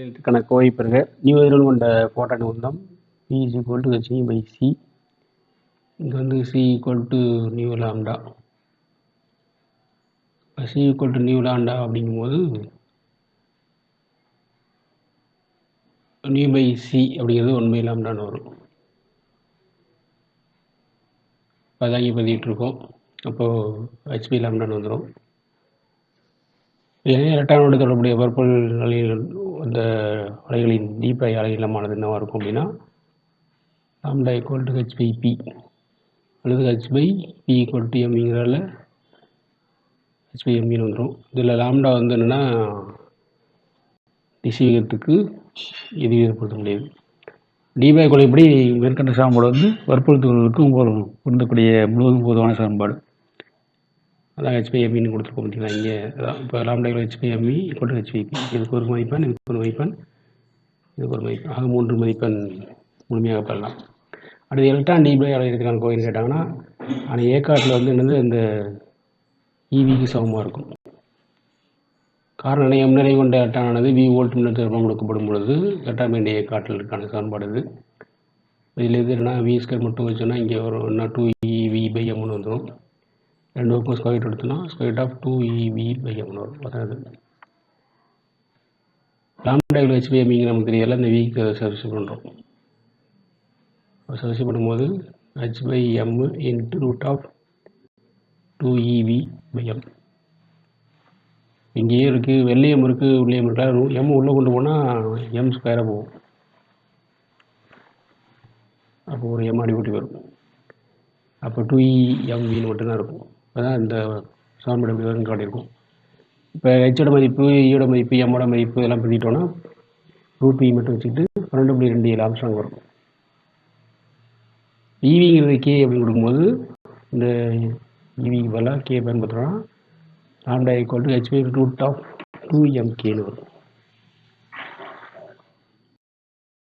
கணக்கு கோவை நியூ எதிரில் கொண்ட கோட்டான் வந்தோம் P is equal to H E by C இங்கே வந்து C equal to nu lambda C equal to nu lambda அப்படிங்கும்போது நியூ பை சி அப்படிங்கிறது ஒன் பை லாம்டான்னு வரும். அதான் இங்கே பதிவிட்டு இருக்கோம் அப்போது ஹெச்பி லாம்டான்னு வந்துடும் எனவே எலக்ட்ரானோடு தொடர்புடைய பர்பல் நிலையில் அந்த அலைகளின் டிபை அலைநீளமானது என்னவாக இருக்கும் அப்படின்னா lambda equal to H by P அல்லது H by P equal to எம்ங்கிறதால H by எம்மின்னு வந்துடும் இதில் லாம்டா வந்து என்னென்னா திசைவேகத்துக்கு எதிர்ப்படுத்த முடியாது. டிபை கொலைப்படி மேற்கண்ட சமன்பாடு வந்து வற்புறுத்துகளுக்கும் பொருந்தக்கூடிய முழுவதும் பொதுவான சமன்பாடு. அதான் ஹெச்பிஎம்மின்னு கொடுத்துருக்கோம் பார்த்தீங்களா? இங்கே அதான் இப்போ லாம்டா ஹெச்பி கொண்டு ஹெச்பிபி இதுக்கு ஒரு மதிப்பெண் இதுக்கு ஒரு மதிப்பெண் இதுக்கு ஒரு மதிப்பெண். ஆக மூன்று மதிப்பெண் முழுமையாக பெறலாம். அடுத்து எலக்ட்ரான் டிபை அலைகிறதுக்கான கோயில் கேட்டாங்கன்னா ஆனால் ஏக்காட்டில் வந்து என்னது? இந்த ஈவிக்கு சமமாக இருக்கும். காரணம் எம் நிலை கொண்ட எலக்ட்ரானானது வி வோல்ட் மின்னழுத்த கொடுக்கப்படும் பொழுது எலக்ட்ரான் வேண்டிய ஏக்காட்டில் இருக்கான சமன்பாடு இது. இதில் இது என்னன்னா வி ஸ்கொயர் மட்டும் வச்சோன்னா இங்கே ஒரு ஒன்றா டூ இவி பை எம்னு வந்துடும் ரெண்டு பக்கம் ஸ்கொயர் எடுத்தோம்னா square of two EV by எம்னு வரும் அதாவது லாம்டா ஹெச்பி எம்மிங்கிற நமக்கு தெரியல இந்த வீக்கு சர்வீஸ் பண்ணுறோம் சர்வீஸ் பண்ணும்போது H by M into root of two EV by M இங்கேயே இருக்குது வெள்ளையம் இருக்குது உள்ளியம் இருக்கா. எம் உள்ளே கொண்டு போனால் எம் ஸ்கொயராக போகும். அப்போ ஒரு எம் அடிபட்டி வரும் அப்போ டூ இ மட்டும்தான் இருக்கும். அதான் இந்த சமன்பாடு விவரம் காட்டியிருக்கும். இப்போ ஹெச்சோட மதிப்பு e ஈயோட மதிப்பு எம்மோட மதிப்பு இதெல்லாம் பதிட்டோன்னா ரூட் பி மட்டும் வச்சுக்கிட்டு பன்னெண்டு புள்ளி ரெண்டு ஏழு ஆம்சாங் வரும். ஈவிங்கிறது கே அப்படின்னு கொடுக்கும்போது இந்த ஈவிக்கு பதிலாக K பயன்படுத்துகிறோன்னா lambda equal to HP root of two M கேன்னு வரும்.